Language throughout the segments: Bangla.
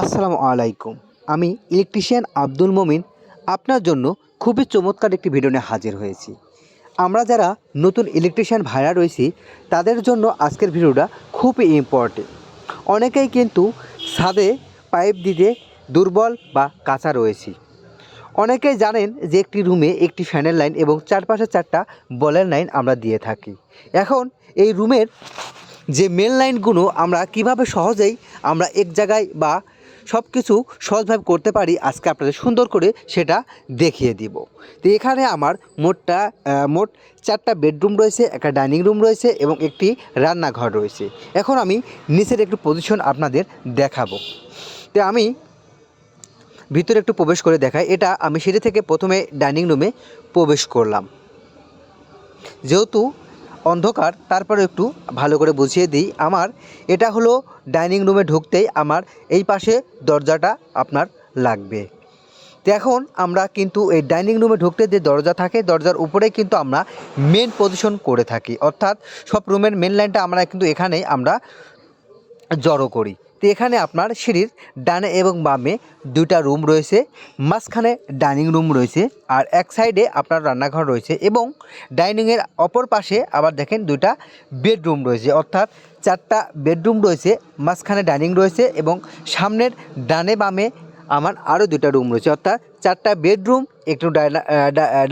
আসসালামু আলাইকুম। আমি ইলেকট্রিশিয়ান আব্দুল মমিন। আপনার জন্য খুবই চমৎকার একটি ভিডিও নিয়ে হাজির হয়েছি। আমরা যারা নতুন ইলেকট্রিশিয়ান ভাইরা রয়েছি, তাদের জন্য আজকের ভিডিওটা খুবই ইম্পর্টেন্ট অনেকেই কিন্তু ছাদে পাইপ দিতে দুর্বল বা কাঁচা রয়েছি। অনেকেই জানেন যে একটি রুমে একটি ফ্যানের লাইন এবং চারপাশে চারটা বলের লাইন আমরা দিয়ে থাকি। এখন এই রুমের যে মেন লাইনগুলো আমরা কীভাবে সহজেই আমরা এক জায়গায় বা সব কিছু সহজভাবে করতে পারি, আজকে আপনাদের সুন্দর করে সেটা দেখিয়ে দিব। তো এখানে আমার মোটটা মোট চারটা বেডরুম রয়েছে, একটা ডাইনিং রুম রয়েছে এবং একটি রান্নাঘর রয়েছে। এখন আমি নিচের একটু পজিশন আপনাদের দেখাবো। তো আমি ভিতরে একটু প্রবেশ করে দেখাই। এটা আমি সিঁড়ি থেকে প্রথমে ডাইনিং রুমে প্রবেশ করলাম। যেহেতু অন্ধকার, তারপরে একটু ভালো করে বুঝিয়ে দিই আমার। এটা হলো ডাইনিং রুমে ঢুকতেই আমার এই পাশে দরজাটা আপনার লাগবে। তো এখন আমরা কিন্তু এই ডাইনিং রুমে ঢুকতে যে দরজা থাকে, দরজার উপরে কিন্তু আমরা মেন পজিশন করে থাকি। অর্থাৎ সব রুমের মেন লাইনটা আমরা কিন্তু এখানেই আমরা জড়ো করি। তো এখানে আপনার সিঁড়ির ডানে এবং বামে দুইটা রুম রয়েছে, মাঝখানে ডাইনিং রুম রয়েছে আর এক সাইডে আপনার রান্নাঘর রয়েছে এবং ডাইনিংয়ের অপর পাশে আবার দেখেন দুইটা বেডরুম রয়েছে, অর্থাৎ চারটা বেডরুম রয়েছে, মাঝখানে ডাইনিং রয়েছে এবং সামনের ডানে বামে আমার আরও দুটা রুম রয়েছে, অর্থাৎ চারটা বেডরুম, একটু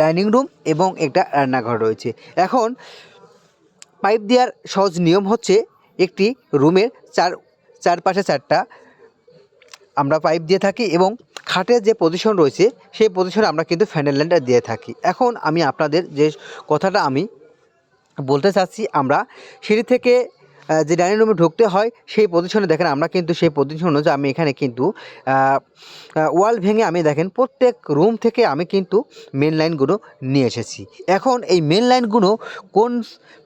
ডাইনিং রুম এবং একটা রান্নাঘর রয়েছে। এখন পাইপ দেওয়ার সহজ নিয়ম হচ্ছে একটি রুমের চার চারপাশে চারটা আমরা পাইপ দিয়ে থাকি এবং খাটের যে পজিশন রয়েছে, সেই পজিশনে আমরা কিন্তু ফ্যানের লাইনটা দিয়ে থাকি। এখন আমি আপনাদের যে কথাটা আমি বলতে চাচ্ছি, আমরা সিঁড়ি থেকে যে ডাইনিং রুমে ঢুকতে হয়, সেই পজিশনে দেখেন আমরা কিন্তু সেই পজিশন অনুযায়ী আমি এখানে কিন্তু ওয়াল ভেঙে আমি দেখেন প্রত্যেক রুম থেকে আমি কিন্তু মেন লাইনগুলো নিয়ে এসেছি। এখন এই মেন লাইনগুলো কোন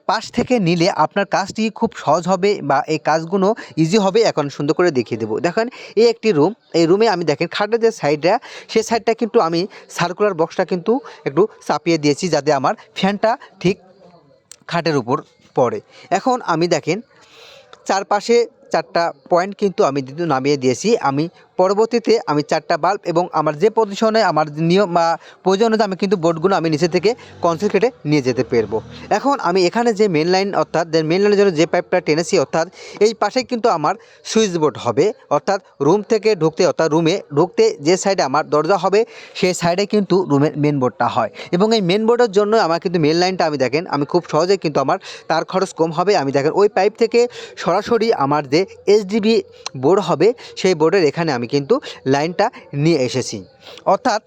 পাশ থেকে নিলে আপনার কাজটি খুব সহজ হবে বা এই কাজগুলো ইজি হবে। এখন সুন্দর করে দেখিয়ে দেবো। দেখেন, এই একটি রুম এই রুমে আমি দেখেন খাটের যে সাইডটা সেই সাইডটা কিন্তু আমি সার্কুলার বক্সটা কিন্তু একটু চাপিয়ে দিয়েছি যাতে আমার ফ্যানটা ঠিক খাটের উপর পড়ে। এখন আমি দেখেন, চারপাশে চারটা পয়েন্ট কিন্তু আমি কিন্তু নামিয়ে দিয়েছি। আমি পরবর্তীতে আমি চারটা বাল্ব এবং আমার যে পজিশনে আমার নিয়ম বা প্রয়োজন আমি কিন্তু বোর্ডগুলো আমি নিচে থেকে কনসিল কেটে নিয়ে যেতে পারব। এখন আমি এখানে যে মেন লাইন অর্থাৎ যে মেন লাইনের জন্য যে পাইপটা টেনেছি অর্থাৎ এই পাশে কিন্তু আমার সুইচ বোর্ড হবে। অর্থাৎ রুম থেকে ঢুকতে অর্থাৎ রুমে ঢুকতে যে সাইডে আমার দরজা হবে, সেই সাইডে কিন্তু রুমের মেন বোর্ডটা হয়। এবং এই মেন বোর্ডের জন্য আমার কিন্তু মেন লাইনটা আমি দেখেন, আমি খুব সহজে কিন্তু আমার তার খরচ কম হবে। আমি দেখেন ওই পাইপ থেকে সরাসরি আমার যে এইচডিবি বোর্ড হবে, সেই বোর্ডের এখানে আমি কিন্তু লাইনটা নিয়ে এসেছি। অর্থাৎ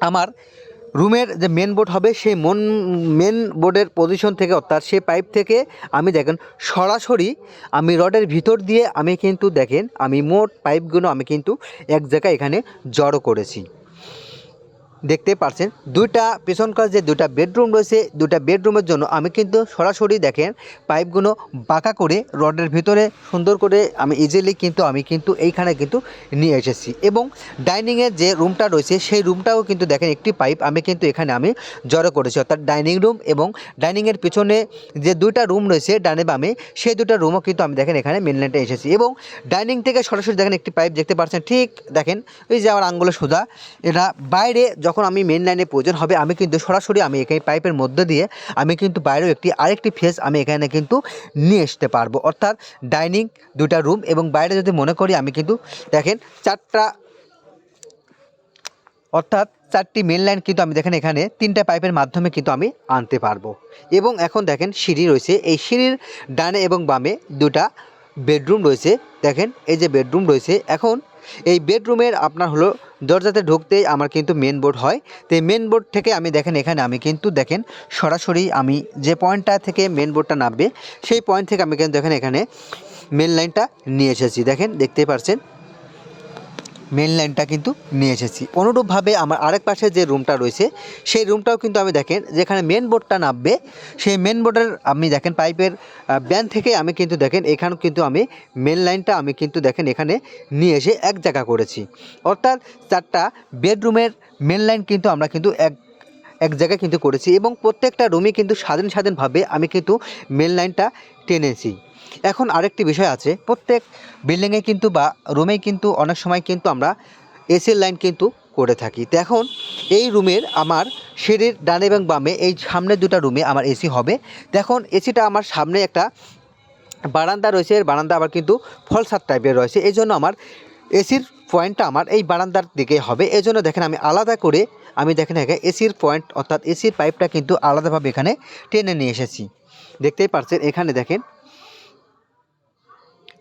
আমার রুমের যে মেন বোর্ড হবে, সেই মন মেন বোর্ডের পজিশন থেকে, অর্থাৎ সেই পাইপ থেকে আমি দেখেন, সরাসরি আমি রডের ভিতর দিয়ে আমি কিন্তু দেখেন, আমি মোট পাইপগুলো আমি কিন্তু এক জায়গায় এখানে জড়ো করেছি। দেখতে পাচ্ছেন দুইটা পেছনকার যে দুটা বেডরুম রয়েছে দুটা বেডরুমের জন্য আমি কিন্তু সরাসরি দেখেন পাইপগুলো বাঁকা করে রডের ভিতরে সুন্দর করে আমি ইজিলি কিন্তু আমি কিন্তু এইখানে কিন্তু নিয়ে এসেছি। এবং ডাইনিংয়ের যে রুমটা রয়েছে, সেই রুমটাও কিন্তু দেখেন একটি পাইপ আমি কিন্তু এখানে আমি জড়ো করেছি। অর্থাৎ ডাইনিং রুম এবং ডাইনিংয়ের পিছনে যে দুইটা রুম রয়েছে, ডানে বামে, সেই দুটো রুমও কিন্তু আমি দেখেন এখানে মেনল্যান্ডে এসেছি। এবং ডাইনিং থেকে সরাসরি দেখেন একটি পাইপ দেখতে পাচ্ছেন। ঠিক দেখেন ওই যে আমার আঙ্গুলে সোজা এটা বাইরে যখন আমি মেন লাইনে প্রয়োজন হবে, আমি কিন্তু সরাসরি আমি এখানে পাইপের মধ্যে দিয়ে আমি কিন্তু বাইরেও একটি আরেকটি ফেস আমি এখানে কিন্তু নিয়ে আসতে পারব। অর্থাৎ ডাইনিং দুটা রুম এবং বাইরে যদি মনে করি আমি কিন্তু দেখেন চারটা, অর্থাৎ চারটি মেন লাইন কিন্তু আমি দেখেন এখানে তিনটা পাইপের মাধ্যমে কিন্তু আমি আনতে পারব। এবং এখন দেখেন সিঁড়ি রয়েছে, এই সিঁড়ির ডানে এবং বামে দুটা বেডরুম রয়েছে। দেখেন এই যে বেডরুম রয়েছে, এখন এই বেডরুমের আপনার হলো দরজাতে ঢুকতেই আমার কিন্তু মেন বোর্ড হয়। তো এই মেন বোর্ড থেকে আমি দেখেন, এখানে আমি কিন্তু দেখেন, সরাসরি আমি যে পয়েন্টটা থেকে মেন বোর্ডটা নামবে, সেই পয়েন্ট থেকে আমি কিন্তু দেখেন, এখানে মেন লাইনটা নিয়ে এসেছি। দেখেন, দেখতেই পারছেন? মেন লাইনটা কিন্তু নিয়ে এসেছি। অনুরূপভাবে আমার আরেক পাশে যে রুমটা রয়েছে, সেই রুমটাও কিন্তু আমি দেখেন, যেখানে মেন বোর্ডটা নামবে, সেই মেন বোর্ডের আপনি দেখেন পাইপের ব্যান থেকে আমি কিন্তু দেখেন, এখানেও কিন্তু আমি মেন লাইনটা আমি কিন্তু দেখেন এখানে নিয়ে এসে এক জায়গা করেছি। অর্থাৎ চারটা বেডরুমের মেন লাইন কিন্তু আমরা কিন্তু এক এক জায়গায় কিন্তু করেছি এবং প্রত্যেকটা রুমে কিন্তু স্বাধীন স্বাধীনভাবে আমি কিন্তু মেন লাইনটা টেনেছি। এখন আরেকটি বিষয় আছে, প্রত্যেক বিল্ডিংয়ে কিন্তু বা রুমেই কিন্তু অনেক সময় কিন্তু আমরা এসির লাইন কিন্তু করে থাকি। তো এখন এই রুমের আমার সিঁড়ির ডানে এবং বামে, এই সামনে দুটো রুমে আমার এসি হবে। তো এখন এসিটা আমার সামনে একটা বারান্দা রয়েছে এর বারান্দা আবার কিন্তু ফলসার টাইপের রয়েছে। এই জন্য আমার এসির পয়েন্টটা আমার এই বারান্দার দিকে হবে। এই জন্য দেখেন আমি আলাদা করে আমি দেখেন এখানে এসির পয়েন্ট অর্থাৎ এসির পাইপটা কিন্তু আলাদাভাবে এখানে টেনে নিয়ে এসেছি। দেখতেই পাচ্ছেন এখানে দেখেন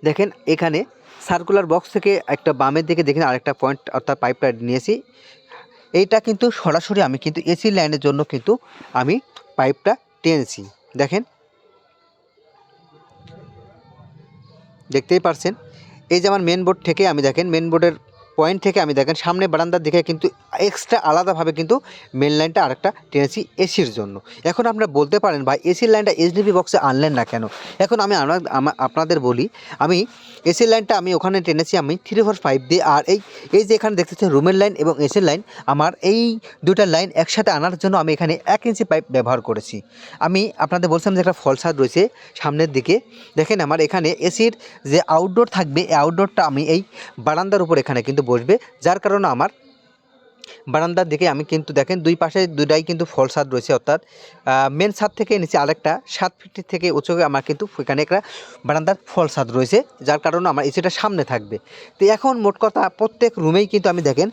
দেখেন এখানে সার্কুলার বক্স থেকে একটা বামের দিকে দেখেন আরেকটা পয়েন্ট অর্থাৎ পাইপটা নিয়েছি। এইটা কিন্তু সরাসরি আমি কিন্তু এসি লাইনের জন্য কিন্তু আমি পাইপটা টেনেছি। দেখেন। দেখতেই পারছেন? এই যে আমার মেন বোর্ড থেকে আমি দেখেন মেন বোর্ডের পয়েন্ট থেকে আমি দেখেন সামনে বারান্দার দিকে কিন্তু এক্সট্রা আলাদাভাবে কিন্তু মেন লাইনটা আরেকটা টেনেছি এসির জন্য। এখন আপনারা বলতে পারেন, ভাই এসির লাইনটা এইচডিপি বক্সে আনলেন না কেন? এখন আমি আপনাদের বলি, আমি এসির লাইনটা আমি ওখানে টেনেছি আমি থ্রি ফোর ফাইভ দিয়ে, আর এই এই যে এখানে দেখতেছেন রুমের লাইন এবং এসির লাইন আমার এই দুটা লাইন একসাথে আনার জন্য আমি এখানে এক ইঞ্চি পাইপ ব্যবহার করেছি। আমি আপনাদের বলছিলাম যে একটা ফলসাদ রয়েছে সামনের দিকে। দেখেন আমার এখানে এসির যে আউটডোর থাকবে, এই আউটডোরটা আমি এই বারান্দার উপর এখানে কিন্তু বসবে, যার কারণে আমার বারান্দার দিকে আমি কিন্তু দেখেন দুই পাশে দুটাই কিন্তু ফল ছাদ রয়েছে, অর্থাৎ মেন ছাদ থেকে নিচে আরেকটা, সাত ফিট থেকে উঁচু আমার কিন্তু এখানে একটা বারান্দার ফল ছাদ রয়েছে, যার কারণে আমার এসিটা সামনে থাকবে। তো এখন মোট কথা প্রত্যেক রুমেই কিন্তু আমি দেখেন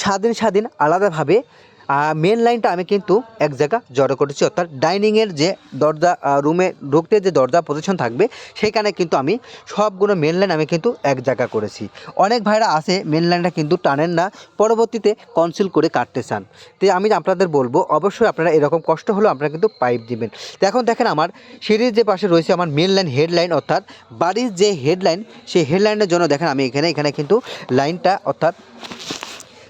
স্বাধীন স্বাধীন আলাদাভাবে মেন লাইনটা আমি কিন্তু এক জায়গা জড়ো করেছি, অর্থাৎ ডাইনিংয়ের যে দরজা রুমে ঢুকতে যে দরজা পজিশন থাকবে, সেখানে কিন্তু আমি সবগুলো মেন লাইন আমি কিন্তু এক জায়গা করেছি। অনেক ভাইরা আছে মেন লাইনটা কিন্তু টানেন না, পরবর্তীতে কনসিল করে কাটতে চান। তো আমি আপনাদের বলব, অবশ্যই আপনারা এরকম কষ্ট হলেও আপনারা কিন্তু পাইপ দিবেন। এখন দেখেন আমার সিঁড়ির যে পাশে রয়েছে আমার মেন লাইন হেডলাইন অর্থাৎ বাড়ির যে হেডলাইন সেই হেডলাইনের জন্য দেখেন আমি এখানে এখানে কিন্তু লাইনটা অর্থাৎ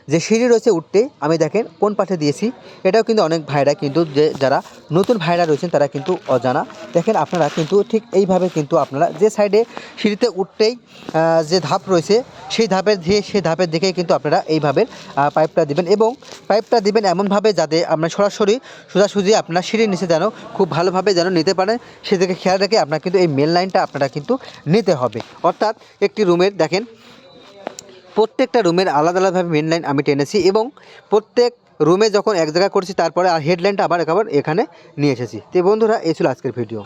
যে সিঁড়ি রয়েছে উঠতে আমি দেখেন কোন পাশে দিয়েছি। এটাও কিন্তু অনেক ভাইরা কিন্তু যে, যারা নতুন ভাইরা রয়েছেন, তারা কিন্তু অজানা। দেখেন আপনারা কিন্তু ঠিক এইভাবে কিন্তু আপনারা যে সাইডে সিঁড়িতে উঠতেই যে ধাপ রয়েছে, সেই ধাপের দিয়ে সেই ধাপের দিকে কিন্তু আপনারা এইভাবে পাইপটা দিবেন এবং পাইপটা দিবেন এমনভাবে যাতে আপনার সরাসরি সোজাসুজি আপনার সিঁড়ির নিচে যেন খুব ভালোভাবে যেন নিতে পারেন সেদিকে খেয়াল রেখে আপনার কিন্তু এই মেন লাইনটা আপনারা কিন্তু নিতে হবে। অর্থাৎ একটি রুমের দেখেন প্রত্যেকটা রুমের আলাদা আলাদাভাবে মেন লাইন আমি টেনেছি এবং প্রত্যেক রুমে যখন এক জায়গায় করছি, তারপরে আর হেডলাইনটা আবার একবার এখানে নিয়ে এসেছি। তো বন্ধুরা, এই ছিল আজকের ভিডিও